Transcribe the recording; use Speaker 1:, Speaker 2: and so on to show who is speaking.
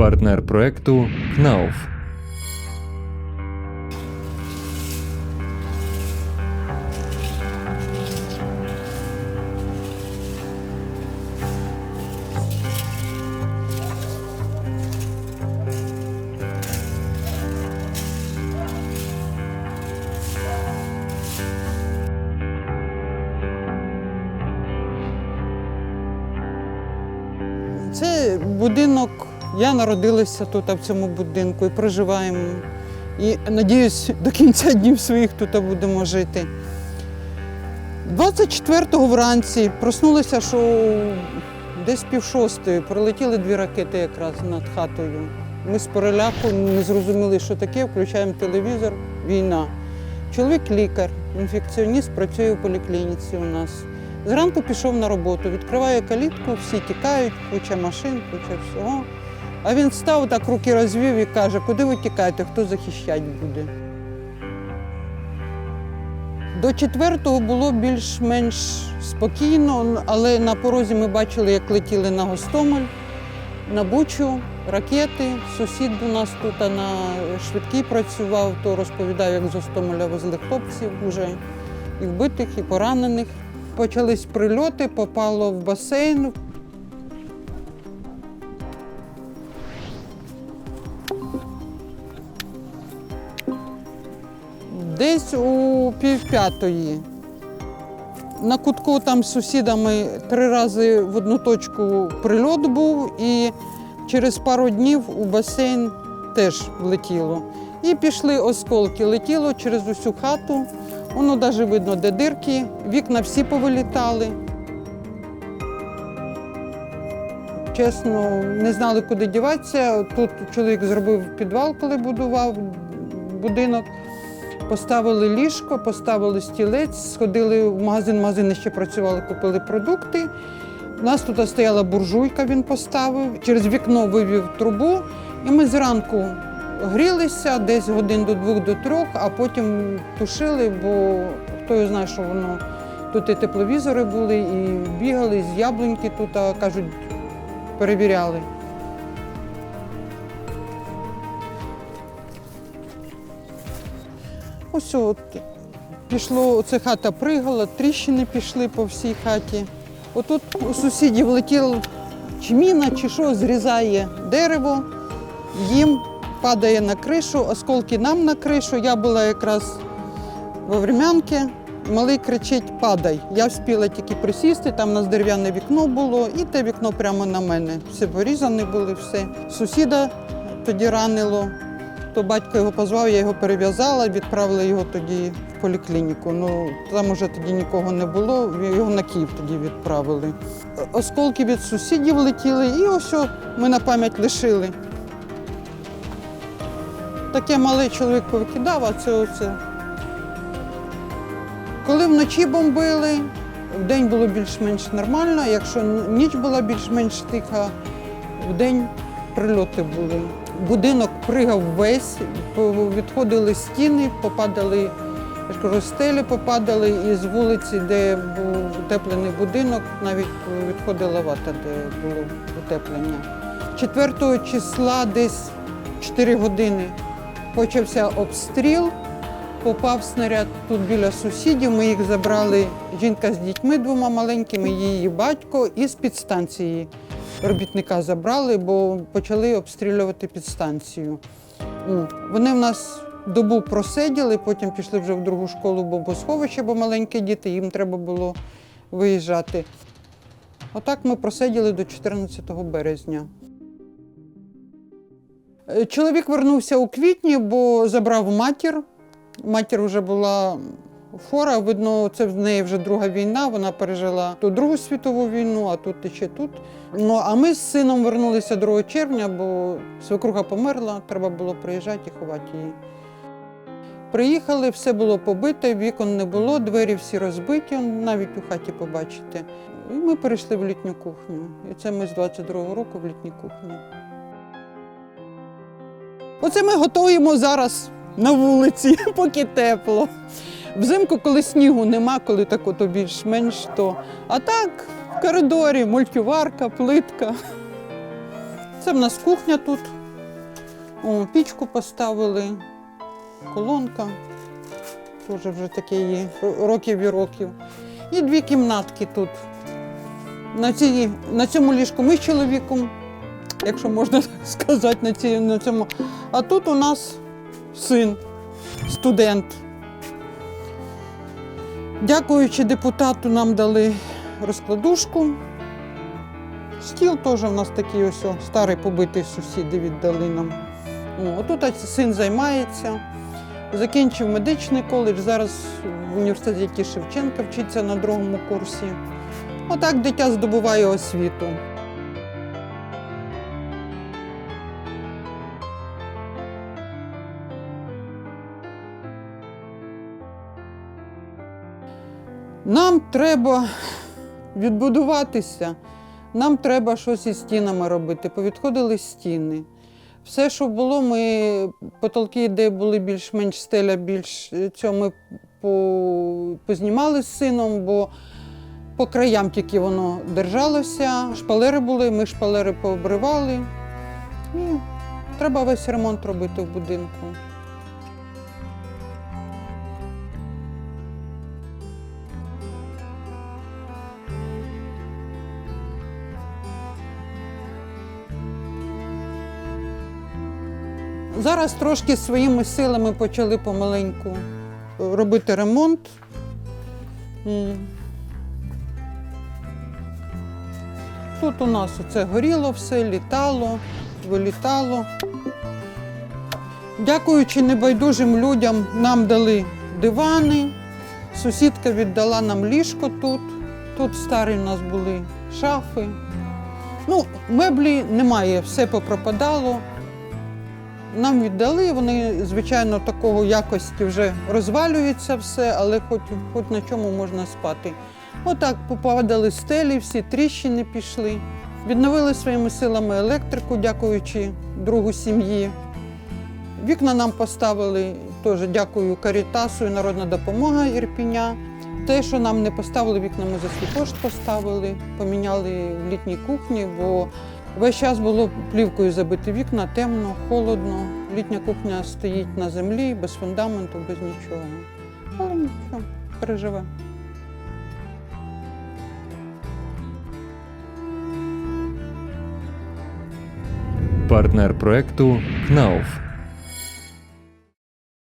Speaker 1: партнер проекту КНАУФ.
Speaker 2: Це будинок. Я народилася тут в цьому будинку і проживаємо. І надіюсь, до кінця днів своїх тут будемо жити. 24-го вранці проснулися, що десь пів шостої прилетіли дві ракети якраз над хатою. Ми з переляку не зрозуміли, що таке, включаємо телевізор, війна. Чоловік лікар, інфекціоніст, працює у поліклініці у нас. Зранку пішов на роботу, відкриває калітку, всі тікають, куча машин, куча всього. А він став, так руки розвів і каже, куди ви тікаєте, хто захищати буде. До четвертого було більш-менш спокійно, але на порозі ми бачили, як летіли на Гостомель, на Бучу, ракети. Сусід у нас тут на швидкій працював, то розповідав, як з Гостомеля везли хлопців вже і вбитих, і поранених. Почались прильоти, попало в басейн. Десь у півп'ятої. На кутку там з сусідами три рази в одну точку прильот був, і через пару днів у басейн теж влетіло. І пішли осколки, летіло через усю хату. Воно навіть видно, де дирки, вікна всі повилітали. Чесно, не знали, куди діватися. Тут чоловік зробив підвал, коли будував будинок. Поставили ліжко, поставили стілець, сходили в магазин, магазини ще працювали, купили продукти. У нас тут стояла буржуйка, він поставив, через вікно вивів трубу, і ми зранку грілися десь годин до двох до трьох, а потім тушили, бо хто його знає, що воно. Тут і тепловізори були, і бігали з яблуньки тут, кажуть, перевіряли. Ось от пішло, оце хата пригала, тріщини пішли по всій хаті. Отут у сусідів летів чи міна, чи що, зрізає дерево, їм падає на кришу, осколки нам на кришу. Я була якраз во врем'янки, малий кричить Падай. Я встигла тільки присісти, там у нас дерев'яне вікно було, і те вікно прямо на мене. Все порізане були, все. Сусіда тоді ранило то батько його позвав, я його перев'язала, відправила його тоді в поліклініку. Ну там уже тоді нікого не було, його на Київ тоді відправили. Осколки від сусідів летіли, і ось ми на пам'ять лишили. Таке малий чоловік повикидав, а це оце. Коли вночі бомбили, вдень було більш-менш нормально, якщо ніч була більш-менш тиха, вдень прильоти були. Будинок пригав весь, відходили стіни, попадали я кажу, стелі попадали, і з вулиці, де був утеплений будинок, навіть відходила вата, де було утеплення. 4 числа десь 4 години почався обстріл, попав снаряд тут біля сусідів. Ми їх забрали, жінка з дітьми двома маленькими, її батько і з підстанції робітника забрали, бо почали обстрілювати підстанцію. Вони в нас добу просиділи, потім пішли вже в другу школу бомбосховище, бо маленькі діти, їм треба було виїжджати. Отак ми просиділи до 14 березня. Е, Чоловік вернувся у квітні, бо забрав матір. Матір вже була фора, видно, це в неї вже друга війна, вона пережила ту Другу світову війну, а тут ще тут. Ну, а ми з сином вернулися 2 червня, бо свекруха померла, треба було приїжджати і ховати її. Приїхали, все було побите, вікон не було, двері всі розбиті, навіть у хаті побачите. І ми перейшли в літню кухню. І це ми з 22-го року в літній кухні. Оце ми готуємо зараз на вулиці, поки тепло. Взимку, коли снігу нема, коли так ото більш-менш то. А так, в коридорі мультиварка, плитка. Це в нас кухня тут. О, пічку поставили, колонка. Теж вже таке є років і років. І дві кімнатки тут. На, цій, на цьому ліжку ми з чоловіком, якщо можна сказати, на, цій, на цьому. А тут у нас син, студент. Дякуючи депутату, нам дали розкладушку. Стіл теж у нас такий ось старий побитий сусіди віддали нам. О, Отут син займається. Закінчив медичний коледж, зараз в університеті Шевченка вчиться на другому курсі. Отак дитя здобуває освіту. Нам треба відбудуватися, нам треба щось із стінами робити. Повідходили стіни. Все, що було, ми потолки, де були більш-менш стеля, більш е, цього ми по, познімали з сином, бо по краям тільки воно держалося. Шпалери були, ми шпалери пообривали. І треба весь ремонт робити в будинку. Зараз трошки своїми силами почали помаленьку е, робити ремонт. Тут у нас оце горіло все, літало, вилітало. Дякуючи небайдужим людям, нам дали дивани. Сусідка віддала нам ліжко тут. Тут старі у нас були шафи. Ну, меблі немає, все попропадало. Нам віддали, вони, звичайно, такого якості вже розвалюється все, але хоч, хоч на чому можна спати. Отак попадали стелі, всі тріщини пішли. Відновили своїми силами електрику, дякуючи другу сім'ї. Вікна нам поставили, теж дякую Карітасу і Народна допомога Ірпіня. Те, що нам не поставили вікна, ми за свій кошт поставили, поміняли в літній кухні, бо Весь час було плівкою забити вікна, темно, холодно. Літня кухня стоїть на землі, без фундаменту, без нічого. Але нічого, переживе.
Speaker 1: Партнер проекту КНАУФ